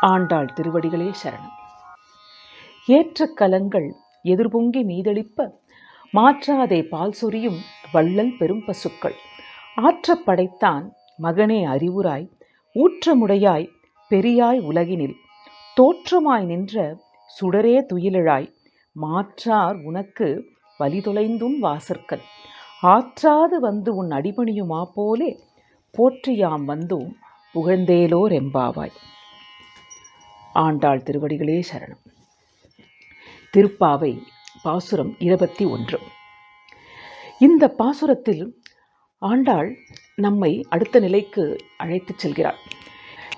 ஆண்டாள் திருவடிகளே சரணம். ஏற்ற கலங்கள் எதிர்பொங்கி மீதளிப்ப மாற்றாதே பால் சொரியும் வள்ளல் பெரும் பசுக்கள். ஆற்ற படைத்தான் மகனே அறிவுராய் ஊற்றமுடையாய் பெரியாய் உலகினில். தோற்றமாய் நின்ற சுடரே துயிலழாய் மாற்றார் உனக்கு வலிதொலைந்தும் வாசற்கன் ஆற்றாது வந்து உன் அடிபணியுமா போலே போற்றியாம் வந்தோம் புகழ்ந்தேலோர் எம்பாவாய். ஆண்டாள் திருவடிகளே சரணம். திருப்பாவை பாசுரம் இருபத்தி ஒன்று. இந்த பாசுரத்தில் ஆண்டாள் நம்மை அடுத்த நிலைக்கு அழைத்துச் செல்கிறாள்.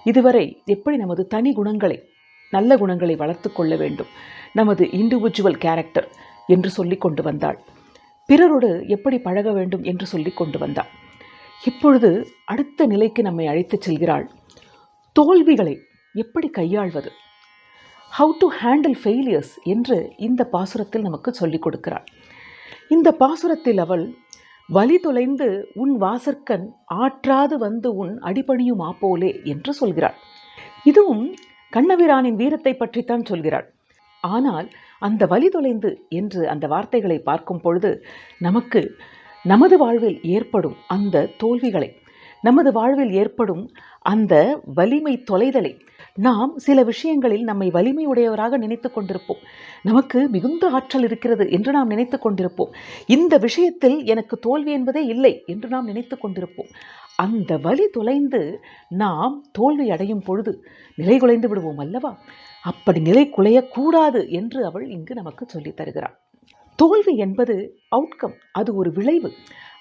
இதுவரை எப்படி நமது தனி குணங்களை நல்ல குணங்களை வளர்த்து கொள்ள வேண்டும் நமது இண்டிவிஜுவல் கேரக்டர் என்று சொல்லி கொண்டு வந்தாள். பிறரோடு எப்படி பழக வேண்டும் என்று சொல்லி கொண்டு வந்தாள். இப்பொழுது அடுத்த நிலைக்கு நம்மை அழைத்துச் செல்கிறாள். தோல்விகளை எப்படி கையாள்வது? ஹவு டு ஹேண்டில் ஃபெயிலியர்ஸ் என்று இந்த பாசுரத்தில் நமக்கு சொல்லிக் கொடுக்கிறாள். இந்த பாசுரத்தில் அவள் வலி தொலைந்து உன் வாசற்கண் ஆற்றாது வந்து உன் அடிபணியும் போலே என்று சொல்கிறாள். இதுவும் கண்ணபிரானின் வீரத்தை பற்றித்தான் சொல்கிறாள். ஆனால் அந்த வலி தொலைந்து என்று அந்த வார்த்தைகளை பார்க்கும் பொழுது நமக்கு நமது வாழ்வில் ஏற்படும் அந்த தோல்விகளை நமது வாழ்வில் ஏற்படும் அந்த வலிமை தொலைதலை நாம் சில விஷயங்களில் நம்மை வலிமையுடையவராக நினைத்து கொண்டிருப்போம். நமக்கு மிகுந்த ஆற்றல் இருக்கிறது என்று நாம் நினைத்து கொண்டிருப்போம். இந்த விஷயத்தில் எனக்கு தோல்வி என்பதே இல்லை என்று நாம் நினைத்து கொண்டிருப்போம். அந்த வலி தொலைந்து நாம் தோல்வி அடையும் பொழுது நிலை குலைந்து விடுவோம் அல்லவா? அப்படி நிலை குலையக்கூடாது என்று அவள் இங்கு நமக்கு சொல்லித் தருகிறாள். தோல்வி என்பது அவுட்கம் அது ஒரு விளைவு.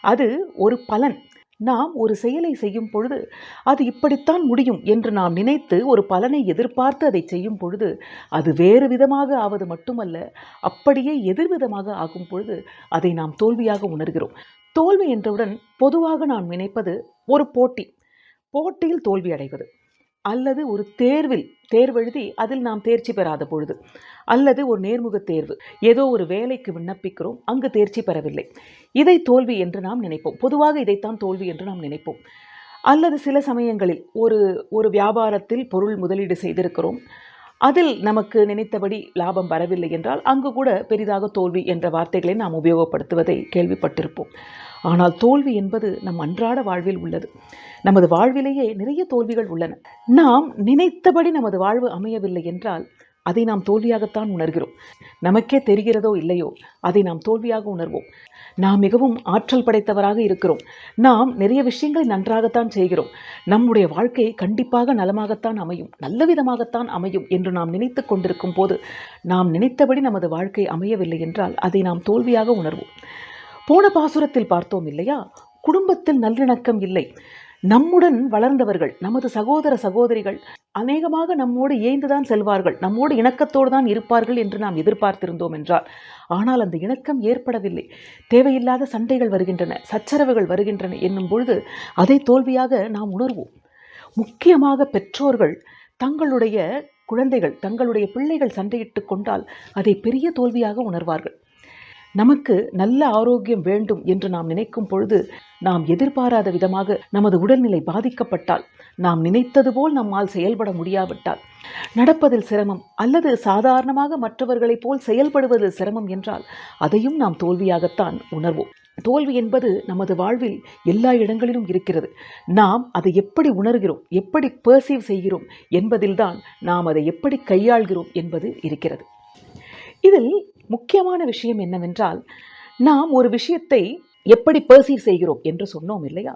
அது ஒரு பலன். நாம் ஒரு செயலை செய்யும் பொழுது அது இப்படித்தான் முடியும் என்று நாம் நினைத்து ஒரு பலனை எதிர்பார்த்து அதை செய்யும் பொழுது அது வேறு விதமாக ஆவது மட்டுமல்ல அப்படியே எதிர்விதமாக ஆகும் பொழுது அதை நாம் தோல்வியாக உணர்கிறோம். தோல்வி என்றவுடன் பொதுவாக நாம் நினைப்பது ஒரு போட்டி. போட்டியில் தோல்வி அடைவது. அல்லது ஒரு தேர்வில் தேர்வெழுதி அதில் நாம் தேர்ச்சி பெறாத பொழுது அல்லது ஒரு நேர்முக தேர்வு ஏதோ ஒரு வேலைக்கு விண்ணப்பிக்கிறோம் அங்கு தேர்ச்சி பெறவில்லை. இதை தோல்வி என்று நாம் நினைப்போம். பொதுவாக இதைத்தான் தோல்வி என்று நாம் நினைப்போம். அல்லது சில சமயங்களில் ஒரு ஒரு வியாபாரத்தில் பொருள் முதலீடு செய்திருக்கிறோம். அதில் நமக்கு நினைத்தபடி லாபம் வரவில்லை என்றால் அங்கு கூட பெரிதாக தோல்வி என்ற வார்த்தைகளை நாம் உபயோகப்படுத்துவதை கேள்விப்பட்டிருப்போம். ஆனால் தோல்வி என்பது நம் அன்றாட வாழ்வில் உள்ளது. நமது வாழ்விலேயே நிறைய தோல்விகள் உள்ளன. நாம் நினைத்தபடி நமது வாழ்வு அமையவில்லை என்றால் அதை நாம் தோல்வியாகத்தான் உணர்கிறோம். நமக்கே தெரிகிறதோ இல்லையோ அதை நாம் தோல்வியாக உணர்வோம். நாம் மிகவும் ஆற்றல் படைத்தவராக இருக்கிறோம். நாம் நிறைய விஷயங்களை நன்றாகத்தான் செய்கிறோம். நம்முடைய வாழ்க்கை கண்டிப்பாக நலமாகத்தான் அமையும். நல்ல விதமாகத்தான் அமையும் என்று நாம் நினைத்து கொண்டிருக்கும் போது நாம் நினைத்தபடி நமது வாழ்க்கை அமையவில்லை என்றால் அதை நாம் தோல்வியாக உணர்வோம். போன பாசுரத்தில் பார்த்தோம் இல்லையா? குடும்பத்தில் நல்லிணக்கம் இல்லை. நம்முடன் வளர்ந்தவர்கள் நமது சகோதர சகோதரிகள் அநேகமாக நம்மோடு ஏய்ந்துதான் செல்வார்கள் நம்மோடு இணக்கத்தோடு தான் இருப்பார்கள் என்று நாம் எதிர்பார்த்திருந்தோம் என்றால் ஆனால் அந்த இணக்கம் ஏற்படவில்லை. தேவையில்லாத சண்டைகள் வருகின்றன சச்சரவுகள் வருகின்றன என்னும் பொழுது அதை தோல்வியாக நாம் உணர்வோம். முக்கியமாக பெற்றோர்கள் தங்களுடைய குழந்தைகள் தங்களுடைய பிள்ளைகள் சண்டையிட்டு கொண்டால் அதை பெரிய தோல்வியாக உணர்வார்கள். நமக்கு நல்ல ஆரோக்கியம் வேண்டும் என்று நாம் நினைக்கும் பொழுது நாம் எதிர்பாராத விதமாக நமது உடல்நிலை பாதிக்கப்பட்டால் நாம் நினைத்தது போல் நம்மால் செயல்பட முடியாவிட்டால் நடப்பதில் சிரமம் அல்லது சாதாரணமாக மற்றவர்களைப் போல் செயல்படுவதில் சிரமம் என்றால் அதையும் நாம் தோல்வியாகத்தான் உணர்வோம். தோல்வி என்பது நமது வாழ்வில் எல்லா இடங்களிலும் இருக்கிறது. நாம் அதை எப்படி உணர்கிறோம் எப்படி பர்சீவ் செய்கிறோம் என்பதில்தான் நாம் அதை எப்படி கையாள்கிறோம் என்பது இருக்கிறது. இதில் முக்கியமான விஷயம் என்னவென்றால் நாம் ஒரு விஷயத்தை எப்படி பர்சீவ் செய்கிறோம் என்று சொன்னோம் இல்லையா?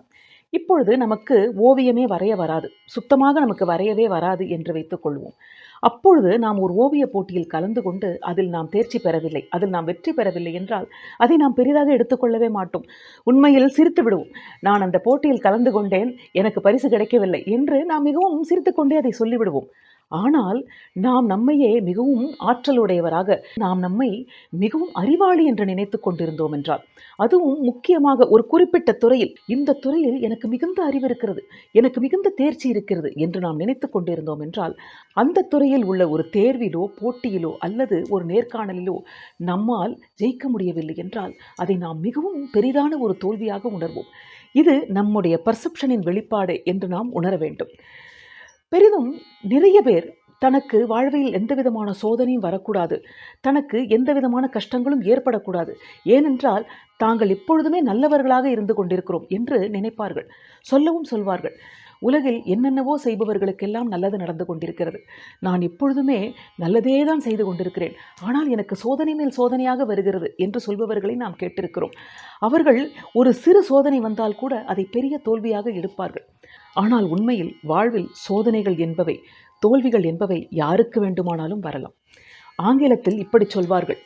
இப்பொழுது நமக்கு ஓவியமே வரைய வராது. சுத்தமாக நமக்கு வரையவே வராது என்று வைத்துக்கொள்வோம் அப்பொழுது நாம் ஒரு ஓவிய போட்டியில் கலந்து கொண்டு அதில் நாம் தேர்ச்சி பெறவில்லை. அதில் நாம் வெற்றி பெறவில்லை என்றால் அதை நாம் பெரிதாக எடுத்துக்கொள்ளவே மாட்டோம். உண்மையில் சிரித்து விடுவோம். நான் அந்த போட்டியில் கலந்து கொண்டேன். எனக்கு பரிசு கிடைக்கவில்லை என்று நாம் மிகவும் சிரித்துக்கொண்டே அதை சொல்லிவிடுவோம். ஆனால் நாம் நம்மையே மிகவும் ஆற்றலுடையவராக நாம் நம்மை மிகவும் அறிவாளி என்று நினைத்து கொண்டிருந்தோம் என்றால் அதுவும் முக்கியமாக ஒரு குறிப்பிட்ட துறையில். இந்த துறையில் எனக்கு மிகுந்த அறிவு இருக்கிறது எனக்கு மிகுந்த தேர்ச்சி இருக்கிறது என்று நாம் நினைத்து கொண்டிருந்தோம் என்றால் அந்த துறையில் உள்ள ஒரு தேர்விலோ போட்டியிலோ அல்லது ஒரு நேர்காணலிலோ நம்மால் ஜெயிக்க முடியவில்லை என்றால் அதை நாம் மிகவும் பெரிதான ஒரு தோல்வியாக உணர்வோம். இது நம்முடைய பர்செப்ஷனின் வெளிப்பாடு என்று நாம் உணர வேண்டும். பெரிதும் நிறைய பேர் தனக்கு வாழ்வில் எந்த விதமான சோதனையும் வரக்கூடாது. தனக்கு எந்த விதமான கஷ்டங்களும் ஏற்படக்கூடாது. ஏனென்றால் தாங்கள் எப்பொழுதுமே நல்லவர்களாக இருந்து கொண்டிருக்கிறோம் என்று நினைப்பார்கள். சொல்லவும் சொல்வார்கள். உலகில் என்னென்னவோ செய்பவர்களுக்கெல்லாம் நல்லது நடந்து கொண்டிருக்கிறது. நான் எப்பொழுதுமே நல்லதே தான் செய்து கொண்டிருக்கிறேன். ஆனால் எனக்கு சோதனை மேல் சோதனையாக வருகிறது என்று சொல்பவர்களை நாம் கேட்டிருக்கிறோம். அவர்கள் ஒரு சிறு சோதனை வந்தால் கூட அதை பெரிய தோல்வியாக எடுப்பார்கள். ஆனால் உண்மையில் வாழ்வில் சோதனைகள் என்பவை தோல்விகள் என்பவை யாருக்கு வேண்டுமானாலும் வரலாம். ஆங்கிலத்தில் இப்படி சொல்வார்கள்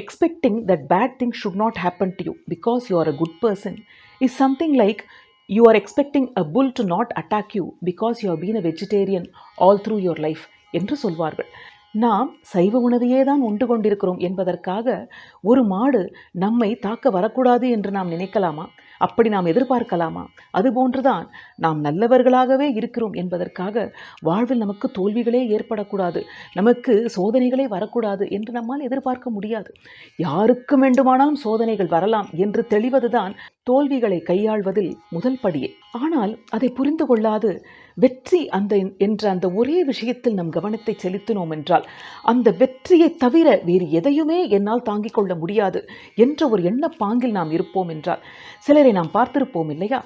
expecting that bad thing should not happen to you because you are a good person is something like you are expecting a bull to not attack you because you have been a vegetarian all through your life என்று சொல்வார்கள். நாம் சைவ உணவையே தான் உண்டு கொண்டிருக்கிறோம் என்பதற்காக ஒரு மாடு நம்மை தாக்க வரக்கூடாது என்று நாம் நினைக்கலாமா? அப்படி நாம் எதிர்பார்க்கலாமா? அதுபோன்றுதான் நாம் நல்லவர்களாகவே இருக்கிறோம் என்பதற்காக வாழ்வில் நமக்கு தோல்விகளே ஏற்படக்கூடாது நமக்கு சோதனைகளே வரக்கூடாது என்று நம்மால் எதிர்பார்க்க முடியாது. யாருக்கு வேண்டுமானாலும் சோதனைகள் வரலாம் என்று தெளிவதுதான் தோல்விகளை கையாள்வதில் முதல் படியே. ஆனால் அதை புரிந்து கொள்ளாது வெற்றி அந்த என்ற அந்த ஒரே விஷயத்தில் நம் கவனத்தை செலுத்தினோம் என்றால் அந்த வெற்றியை தவிர வேறு எதையுமே என்னால் தாங்கிக் கொள்ள முடியாது என்ற ஒரு எண்ணப்பாங்கில் நாம் இருப்போம் என்றால் சிலரை நாம் பார்த்திருப்போம் இல்லையா?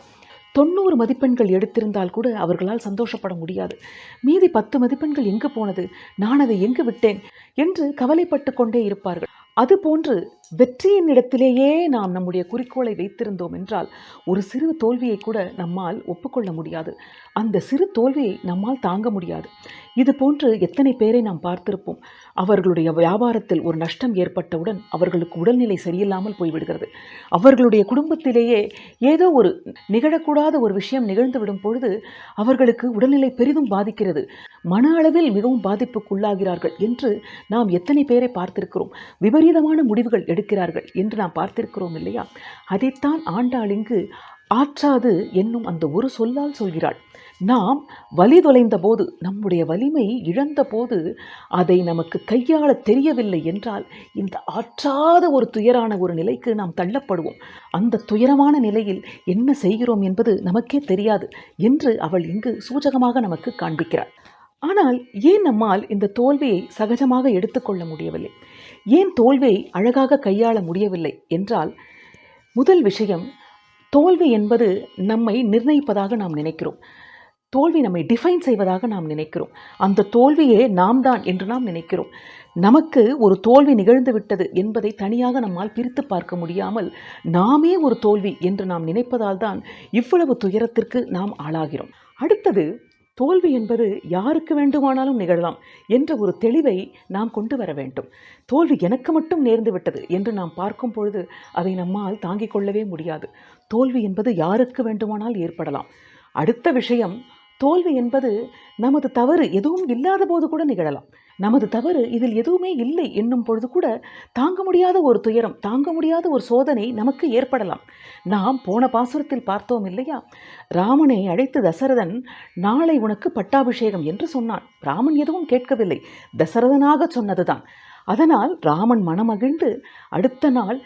தொண்ணூறு மதிப்பெண்கள் எடுத்திருந்தால் கூட அவர்களால் சந்தோஷப்பட முடியாது. மீதி பத்து மதிப்பெண்கள் எங்கு போனது? நான் அதை எங்கு விட்டேன்? என்று கவலைப்பட்டு கொண்டே இருப்பார்கள். அதுபோன்று வெற்றியின் இடத்திலேயே நாம் நம்முடைய குறிக்கோளை வைத்திருந்தோம் என்றால் ஒரு சிறு தோல்வியை கூட நம்மால் ஒப்புக்கொள்ள முடியாது. அந்த சிறு தோல்வியை நம்மால் தாங்க முடியாது. இது போன்று எத்தனை பேரை நாம் பார்த்திருப்போம். அவர்களுடைய வியாபாரத்தில் ஒரு நஷ்டம் ஏற்பட்டவுடன் அவர்களுக்கு உடல்நிலை சரியில்லாமல் போய்விடுகிறது. அவர்களுடைய குடும்பத்திலேயே ஏதோ ஒரு நிகழக்கூடாத ஒரு விஷயம் நிகழ்ந்துவிடும் பொழுது அவர்களுக்கு உடல்நிலை பெரிதும் பாதிக்கிறது. மன அளவில் மிகவும் பாதிப்புக்குள்ளாகிறார்கள் என்று நாம் எத்தனை பேரை பார்த்திருக்கிறோம். விபரீதமான முடிவுகள் எடுக்கிறார்கள் என்று நாம் பார்த்திருக்கிறோம் இல்லையா? அதைத்தான் ஆண்டாள் இங்கு ஆற்றாது என்னும் அந்த ஒரு சொல்லால் சொல்கிறாள். நாம் வலி தொலைந்த போது நம்முடைய வலிமை இழந்த போது அதை நமக்கு கையாள தெரியவில்லை என்றால் இந்த ஆற்றாத ஒரு துயரான ஒரு நிலைக்கு நாம் தள்ளப்படுவோம். அந்த துயரமான நிலையில் என்ன செய்கிறோம் என்பது நமக்கே தெரியாது என்று அவள் இங்கு சூச்சகமாக நமக்கு காண்பிக்கிறாள். ஆனால் ஏன் நம்மால் இந்த தோல்வியை சகஜமாக எடுத்துக்கொள்ள முடியவில்லை? ஏன் தோல்வியை அழகாக கையாள முடியவில்லை என்றால் முதல் விஷயம் தோல்வி என்பது நம்மை நிர்ணயிப்பதாக நாம் நினைக்கிறோம். தோல்வி நம்மை டிஃபைன் செய்வதாக நாம் நினைக்கிறோம். அந்த தோல்வியே நாம் தான் என்று நாம் நினைக்கிறோம். நமக்கு ஒரு தோல்வி நிகழ்ந்து விட்டது என்பதை தனியாக நம்மால் பிரித்து பார்க்க முடியாமல் நாமே ஒரு தோல்வி என்று நாம் நினைப்பதால் தான் இவ்வளவு துயரத்திற்கு நாம் ஆளாகிறோம். அடுத்தது தோல்வி என்பது யாருக்கு வேண்டுமானாலும் நிகழலாம் என்ற ஒரு தெளிவை நாம் கொண்டு வர வேண்டும். தோல்வி எனக்கு மட்டும் நேர்ந்து விட்டது என்று நாம் பார்க்கும் பொழுது அதை நம்மால் தாங்கிக் கொள்ளவே முடியாது. தோல்வி என்பது யாருக்கு வேண்டுமானால் ஏற்படலாம். அடுத்த விஷயம் தோல்வி என்பது நமது தவறு எதுவும் இல்லாத போது கூட நிகழலாம். நமது தவறு இதில் எதுவுமே இல்லை என்னும் பொழுது கூட தாங்க முடியாத ஒரு துயரம் தாங்க முடியாத ஒரு சோதனை நமக்கு ஏற்படலாம். நாம் போன பாசுரத்தில் பார்த்தோம் இல்லையா? ராமனை அழைத்து தசரதன் நாளை உனக்கு பட்டாபிஷேகம் என்று சொன்னான். ராமன் எதுவும் கேட்கவில்லை. தசரதனாக சொன்னதுதான். அதனால் ராமன் மனமகிழ்ந்து அடுத்த நாள்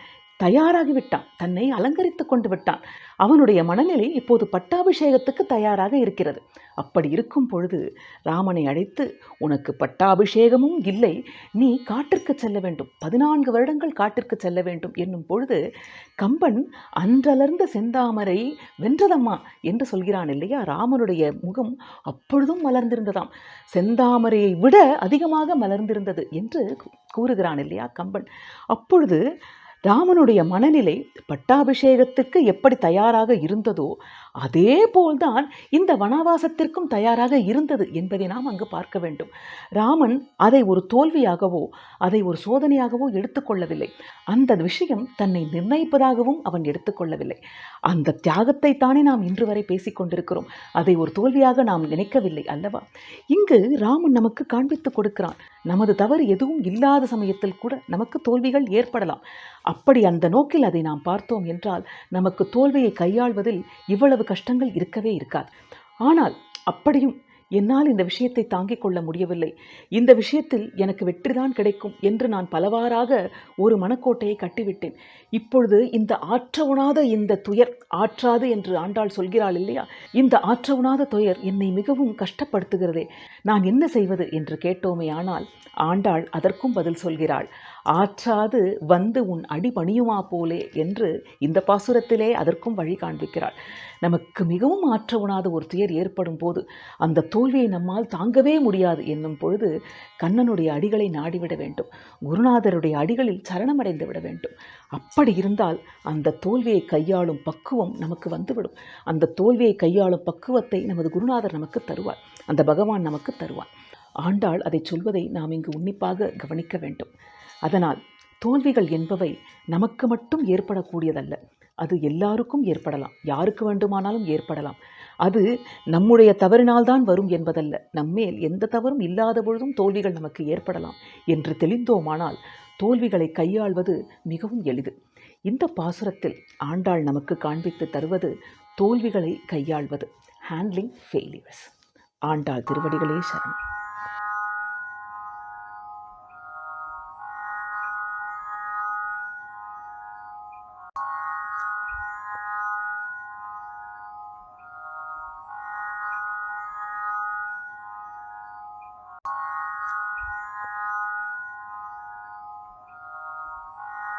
தயாராகிவிட்டான். தன்னை அலங்கரித்து கொண்டு விட்டான். அவனுடைய மனநிலை இப்போது பட்டாபிஷேகத்துக்கு தயாராக இருக்கிறது. அப்படி இருக்கும் பொழுது ராமனை அழைத்து உனக்கு பட்டாபிஷேகமும் இல்லை. நீ காட்டிற்கு செல்ல வேண்டும். பதினான்கு வருடங்கள் காட்டிற்கு செல்ல வேண்டும் என்னும் பொழுது கம்பன் அன்றலர்ந்த செந்தாமரை வென்றதம்மா என்று சொல்கிறான் இல்லையா? ராமனுடைய முகம் அப்பொழுதும் மலர்ந்திருந்ததாம். செந்தாமரையை விட அதிகமாக மலர்ந்திருந்தது என்று கூறுகிறான் இல்லையா கம்பன். அப்பொழுது ராமனுடைய மனநிலை பட்டாபிஷேகத்துக்கு எப்படி தயாராக இருந்ததோ அதே போல்தான் இந்த வனவாசத்திற்கும் தயாராக இருந்தது என்பதை நாம் அங்கு பார்க்க வேண்டும். ராமன் அதை ஒரு தோல்வியாகவோ அதை ஒரு சோதனையாகவோ எடுத்துக்கொள்ளவில்லை அந்த விஷயம் தன்னை நிர்ணயிப்பதாகவும் அவன் எடுத்துக்கொள்ளவில்லை அந்த தியாகத்தை தானே நாம் இன்று வரை பேசிக்கொண்டிருக்கிறோம் அதை ஒரு தோல்வியாக நாம் நினைக்கவில்லை அல்லவா? இங்கு ராமன் நமக்கு காண்பித்து கொடுக்கிறான். நமது தவறு எதுவும் இல்லாத சமயத்தில் கூட நமக்கு தோல்விகள் ஏற்படலாம். அப்படி அந்த நோக்கில் அதை நாம் பார்த்தோம் என்றால் நமக்கு தோல்வியை கையாள்வதில் இவ்வளவு கஷ்டங்கள் இருக்கவே இருக்காது. ஆனால் அப்படியும் என்னால் இந்த விஷயத்தை தாங்கிக் கொள்ள முடியவில்லை. இந்த விஷயத்தில் எனக்கு வெற்றிதான் கிடைக்கும் என்று நான் பலவாறாக ஒரு மனக்கோட்டையை கட்டிவிட்டேன். இப்பொழுது இந்த ஆற்ற உணாத இந்த துயர் ஆற்றாது என்று ஆண்டாள் சொல்கிறாள் இல்லையா? இந்த ஆற்ற உணாத துயர் என்னை மிகவும் கஷ்டப்படுத்துகிறதே. நான் என்ன செய்வது என்று கேட்டோமே ஆனால் ஆண்டாள் அதற்கும் பதில் சொல்கிறாள். ஆற்றாது வந்து உன் அடி பணியுமா போலே என்று இந்த பாசுரத்திலே அதற்கும் வழி காண்பிக்கிறாள். நமக்கு மிகவும் ஆற்ற உணாத ஒரு துயர் ஏற்படும் போது அந்த தோல்வியை நம்மால் தாங்கவே முடியாது என்னும் பொழுது கண்ணனுடைய அடிகளை நாடிவிட வேண்டும். குருநாதருடைய அடிகளில் சரணமடைந்து விட வேண்டும். அப்படி இருந்தால் அந்த தோல்வியை கையாளும் பக்குவம் நமக்கு வந்துவிடும். அந்த தோல்வியை கையாளும் பக்குவத்தை நமது குருநாதர் நமக்கு தருவார். அந்த பகவான் நமக்கு தருவார். ஆண்டாள் அதை சொல்வதை நாம் இங்கு உன்னிப்பாக கவனிக்க வேண்டும். அதனால் தோல்விகள் என்பவை நமக்கு மட்டும் ஏற்படக்கூடியதல்ல. அது எல்லாருக்கும் ஏற்படலாம். யாருக்கு வேண்டுமானாலும் ஏற்படலாம். அது நம்முடைய தவறினால்தான் வரும் என்பதல்ல. நம்மேல் எந்த தவறும் இல்லாத பொழுதும் தோல்விகள் நமக்கு ஏற்படலாம் என்று தெளிந்தோமானால் தோல்விகளை கையாள்வது மிகவும் எளிது. இந்த பாசுரத்தில் ஆண்டாள் நமக்கு காண்பித்து தருவது தோல்விகளை கையாள்வது. ஹேண்ட்லிங் ஃபெயிலியர்ஸ் ஆண்டாள் திருவடிகளே சரணம்.